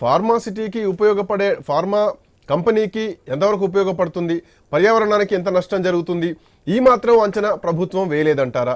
ఫార్మాసిటీకి ఉపయోగపడే ఫార్మా కంపెనీకి ఎంతవరకు ఉపయోగపడుతుంది పర్యావరణానికి ఎంత నష్టం జరుగుతుంది ఈ మాత్రం అంచనా ప్రభుత్వం వేయలేదంటారా?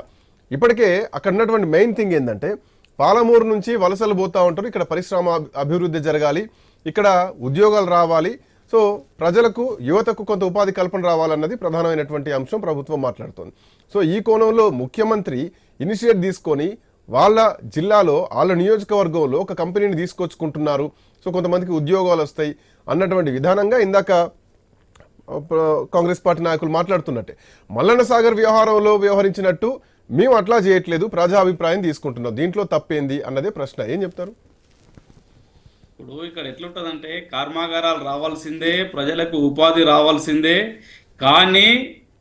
ఇప్పటికే అక్కడ ఉన్నటువంటి మెయిన్ థింగ్ ఏంటంటే పాలమూరు నుంచి వలసలు పోతా ఉంటారు ఇక్కడ పరిశ్రమ అభివృద్ధి జరగాలి ఇక్కడ ఉద్యోగాలు రావాలి సో ప్రజలకు యువతకు కొంత ఉపాధి కల్పన రావాలన్నది ప్రధానమైనటువంటి అంశం ప్రభుత్వం మాట్లాడుతుంది. సో ఈ కోణంలో ముఖ్యమంత్రి ఇనిషియేట్ తీసుకొని వాళ్ళ జిల్లాలో వాళ్ళ నియోజకవర్గంలో ఒక కంపెనీని తీసుకొచ్చుకుంటున్నారు. సో కొంతమందికి ఉద్యోగాలు వస్తాయి అన్నటువంటి విధానంగా ఇందాక కాంగ్రెస్ పార్టీ నాయకులు మాట్లాడుతున్నట్టే. మల్లన్న సాగర్ వ్యవహారంలో వ్యవహరించినట్టు మేము అట్లా చేయట్లేదు ప్రజాభిప్రాయం తీసుకుంటున్నాం. దీంట్లో తప్పేంది అన్నదే ప్రశ్న. ఏం చెప్తారు? ఇప్పుడు ఇక్కడ ఎట్లుంటుందంటే కర్మాగారాలు రావాల్సిందే ప్రజలకు ఉపాధి రావాల్సిందే కానీ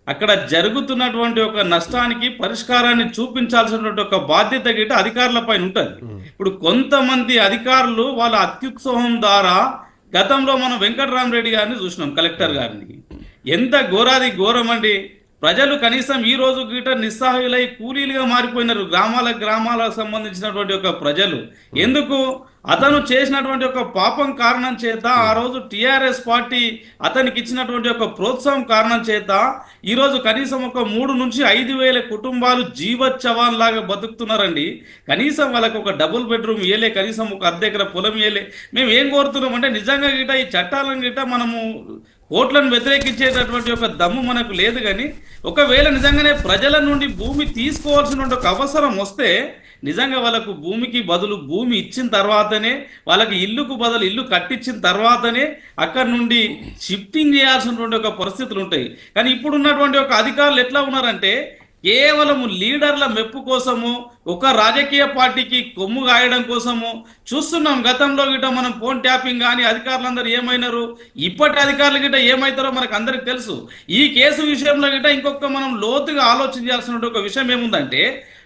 అక్కడ జరుగుతున్నటువంటి ఒక నష్టానికి పరిష్కారాన్ని చూపించాల్సినటువంటి ఒక బాధ్యత గిట్ట అధికారుల పైన ఉంటుంది. ఇప్పుడు కొంతమంది అధికారులు వాళ్ళ అత్యుత్సాహం ద్వారా గతంలో మనం వెంకటరామరెడ్డి గారిని చూసినాం కలెక్టర్ గారిని. ఎంత ఘోరాది ఘోరం అండి. ప్రజలు కనీసం ఈ రోజు గిట నిస్సహాయులై కూలీలుగా మారిపోయినారు. గ్రామాల గ్రామాలకు సంబంధించినటువంటి ఒక ప్రజలు. ఎందుకు? అతను చేసినటువంటి ఒక పాపం కారణం చేత ఆ రోజు టిఆర్ఎస్ పార్టీ అతనికి ఇచ్చినటువంటి ఒక ప్రోత్సాహం కారణం చేత ఈ రోజు కనీసం ఒక మూడు నుంచి ఐదు వేల కుటుంబాలు జీవచ్చవాన్ లాగా బతుకుతున్నారండి. కనీసం వాళ్ళకి ఒక డబుల్ బెడ్రూమ్ ఇయ్యలే కనీసం ఒక అర్ధ ఎకర పొలం ఇయ్యలే. మేము ఏం కోరుతున్నాం అంటే నిజంగా గిట ఈ చట్టాలను గిట మనము ఓట్లను వ్యతిరేకించేటటువంటి ఒక దమ్ము మనకు లేదు కానీ ఒకవేళ నిజంగానే ప్రజల నుండి భూమి తీసుకోవాల్సిన ఒక అవసరం వస్తే నిజంగా వాళ్ళకు భూమికి బదులు భూమి ఇచ్చిన తర్వాతనే వాళ్ళకి ఇల్లుకు బదులు ఇల్లు కట్టించిన తర్వాతనే అక్కడ నుండి షిఫ్టింగ్ చేయాల్సినటువంటి ఒక పరిస్థితులు ఉంటాయి. కానీ ఇప్పుడు ఉన్నటువంటి ఒక అధికారులు ఎట్లా ఉన్నారంటే కేవలము లీడర్ల మెప్పు కోసము ఒక రాజకీయ పార్టీకి కొమ్ము గాయడం కోసము చూస్తున్నాం. గతంలో గిట మనం ఫోన్ ట్యాపింగ్ కానీ అధికారులందరూ ఏమైనారు? ఇప్పటి అధికారులు గిట ఏమవుతారో మనకు అందరికి తెలుసు. ఈ కేసు విషయంలో గిట ఇంకొక మనం లోతుగా ఆలోచించాల్సిన ఒక విషయం ఏముందంటే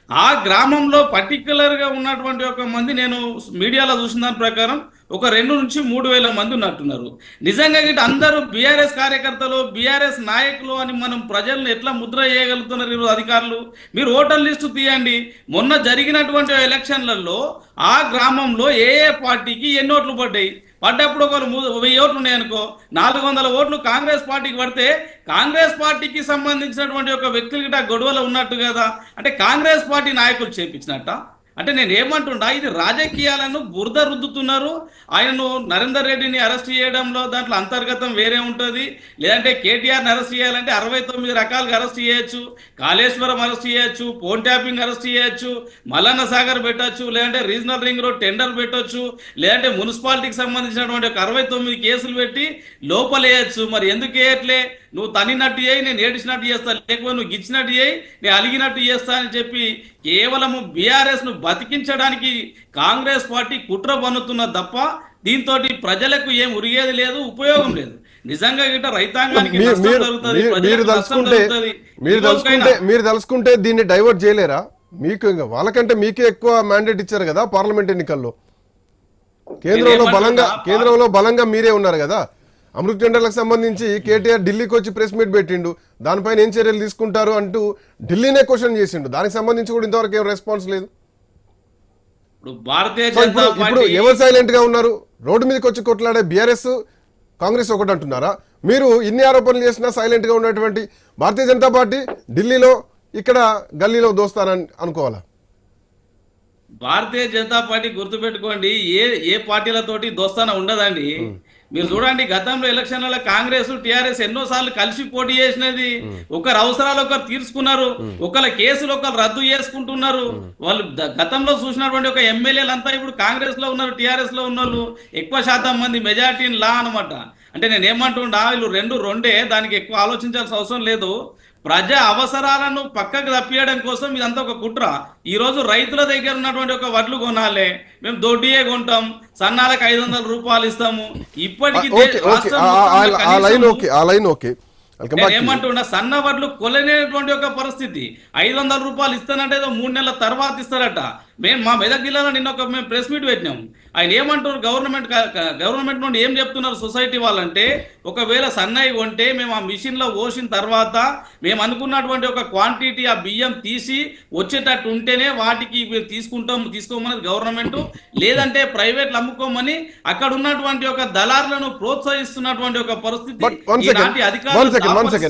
ఆ గ్రామంలో పర్టిక్యులర్గా ఉన్నటువంటి ఒక మంది నేను మీడియాలో చూసిన దాని ప్రకారం ఒక రెండు నుంచి మూడు వేల మంది ఉన్నట్టున్నారు. నిజంగా గిట్ట అందరూ బీఆర్ఎస్ కార్యకర్తలు బీఆర్ఎస్ నాయకులు అని మనం ప్రజలను ఎట్లా ముద్ర చేయగలుగుతున్నారు ఈరోజు అధికారులు? మీరు ఓటర్ లిస్టు తీయండి. మొన్న జరిగినటువంటి ఎలక్షన్లలో ఆ గ్రామంలో ఏ ఏ పార్టీకి ఎన్ని ఓట్లు పడ్డాయి? పడ్డప్పుడు ఒకరు వెయ్యి ఓట్లు ఉన్నాయి అనుకో నాలుగు వందల ఓట్లు కాంగ్రెస్ పార్టీకి పడితే కాంగ్రెస్ పార్టీకి సంబంధించినటువంటి ఒక వ్యక్తులు గొడవలు ఉన్నట్టు కదా. అంటే కాంగ్రెస్ పార్టీ నాయకులు చేపించినట్ట? అంటే నేను ఏమంటున్నా ఇది రాజకీయాలను బురద రుద్దుతున్నారు. ఆయనను నరేందర్ రెడ్డిని అరెస్ట్ చేయడంలో దాంట్లో అంతర్గతం వేరే ఉంటుంది. లేదంటే కేటీఆర్ని అరెస్ట్ చేయాలంటే అరవై తొమ్మిది రకాలుగా అరెస్ట్ చేయొచ్చు. కాళేశ్వరం అరెస్ట్ చేయొచ్చు ఫోన్ ట్యాపింగ్ అరెస్ట్ చేయొచ్చు మల్లన్న సాగర్ పెట్టచ్చు లేదంటే రీజనల్ రింగ్ రోడ్ టెండర్ పెట్టొచ్చు లేదంటే మున్సిపాలిటీకి సంబంధించినటువంటి ఒక అరవై తొమ్మిది కేసులు పెట్టి లోపలేయచ్చు. మరి ఎందుకు వేయట్లే? నువ్వు తన్నినట్టు చేయి నేను ఏడిచినట్టు చేస్తా లేకపోతే నువ్వు గిచ్చినట్టు చేయి నేను అలిగినట్టు చేస్తా అని చెప్పి కేవలము బీఆర్ఎస్ను బతికించడానికి కాంగ్రెస్ పార్టీ కుట్ర పన్నుతున్న తప్ప దీంతో ప్రజలకు ఏం ఉరిగేది లేదు ఉపయోగం లేదు. నిజంగా గిట్ట రైతాంగానికి మీరు నష్టం మీరు మీరు- తలుచుకుంటే తలుచుకుంటే తలుచుకుంటే దీన్ని డైవర్ట్ చేయలేరా? మీకు ఇంకా వాళ్ళకంటే మీకే ఎక్కువ మ్యాండేట్ ఇచ్చారు కదా పార్లమెంట్ ఎన్నికల్లో. కేంద్రంలో బలంగా కేంద్రంలో బలంగా మీరే ఉన్నారు కదా. అమృత్ టెండర్లకు సంబంధించి కేటీఆర్ ఢిల్లీకి వచ్చి ప్రెస్ మీట్ పెట్టిండు. దానిపైన ఏం చర్యలు తీసుకుంటారు అంటూ ఢిల్లీనే క్వశ్చన్ చేసిండు. దానికి సంబంధించి కూడా ఇంతవరకు ఏం రెస్పాన్స్ లేదు. ఇప్పుడు ఎవరు సైలెంట్గా ఉన్నారు? రోడ్డు మీదకి వచ్చి కొట్లాడే బీఆర్ఎస్ కాంగ్రెస్ ఒకటి అంటున్నారా? మీరు ఇన్ని ఆరోపణలు చేసినా సైలెంట్గా ఉన్నటువంటి భారతీయ జనతా పార్టీ ఢిల్లీలో ఇక్కడ గల్లీలో దోస్తారని అనుకోవాలా? భారతీయ జనతా పార్టీ గుర్తుపెట్టుకోండి ఏ ఏ పార్టీలతోటి దోస్తాన ఉండదండి. మీరు చూడండి గతంలో ఎలక్షన్లలో కాంగ్రెస్ టిఆర్ఎస్ ఎన్నో సార్లు కలిసి పోటీ చేసినది. ఒకరు అవసరాలు ఒకరు తీర్చుకున్నారు. ఒకళ్ళ కేసులు ఒకరు రద్దు చేసుకుంటున్నారు. వాళ్ళు గతంలో చూసినటువంటి ఒక ఎమ్మెల్యేలు అంతా ఇప్పుడు కాంగ్రెస్లో ఉన్నారు టిఆర్ఎస్లో ఉన్నోళ్ళు. ఎక్కువ శాతం మంది మెజార్టీ లా అనమాట అంటే నేను ఏమంటుండా వీళ్ళు రెండు రెండే దానికి ఎక్కువ ఆలోచించాల్సిన అవసరం లేదు. ప్రజా అవసరాలను పక్కకు తప్పియడం కోసం ఇదంతా ఒక కుట్ర. ఈ రోజు రైతుల దగ్గర ఉన్నటువంటి ఒక వడ్లు కొనాలి. మేము దొడ్డియే కొంటాం. సన్నాలకు ఐదు వందల రూపాయలు ఇస్తాము. ఇప్పటికి ఏమంటున్నా సన్న వడ్లు కొలనేటువంటి ఒక పరిస్థితి. ఐదు వందల రూపాయలు ఇస్తానంటే ఏదో మూడు నెలల తర్వాత ఇస్తారట. మేము మా మెదక్ జిల్లాలో నిన్న ఒక మేము ప్రెస్ మీట్ పెట్టినాం. ఆయన ఏమంటారు? గవర్నమెంట్ గవర్నమెంట్ నుండి ఏం చెప్తున్నారు సొసైటీ వాళ్ళంటే ఒకవేళ సన్నయ్య కొంటే మేము ఆ మిషన్లో పోసిన తర్వాత మేము అనుకున్నటువంటి ఒక క్వాంటిటీ ఆ బియ్యం తీసి వచ్చేటట్టు ఉంటేనే వాటికి మేము తీసుకుంటాం తీసుకోమన్నది గవర్నమెంట్. లేదంటే ప్రైవేట్లు అమ్ముకోమని అక్కడ ఉన్నటువంటి ఒక దళారులను ప్రోత్సహిస్తున్నటువంటి ఒక పరిస్థితి అధికారులు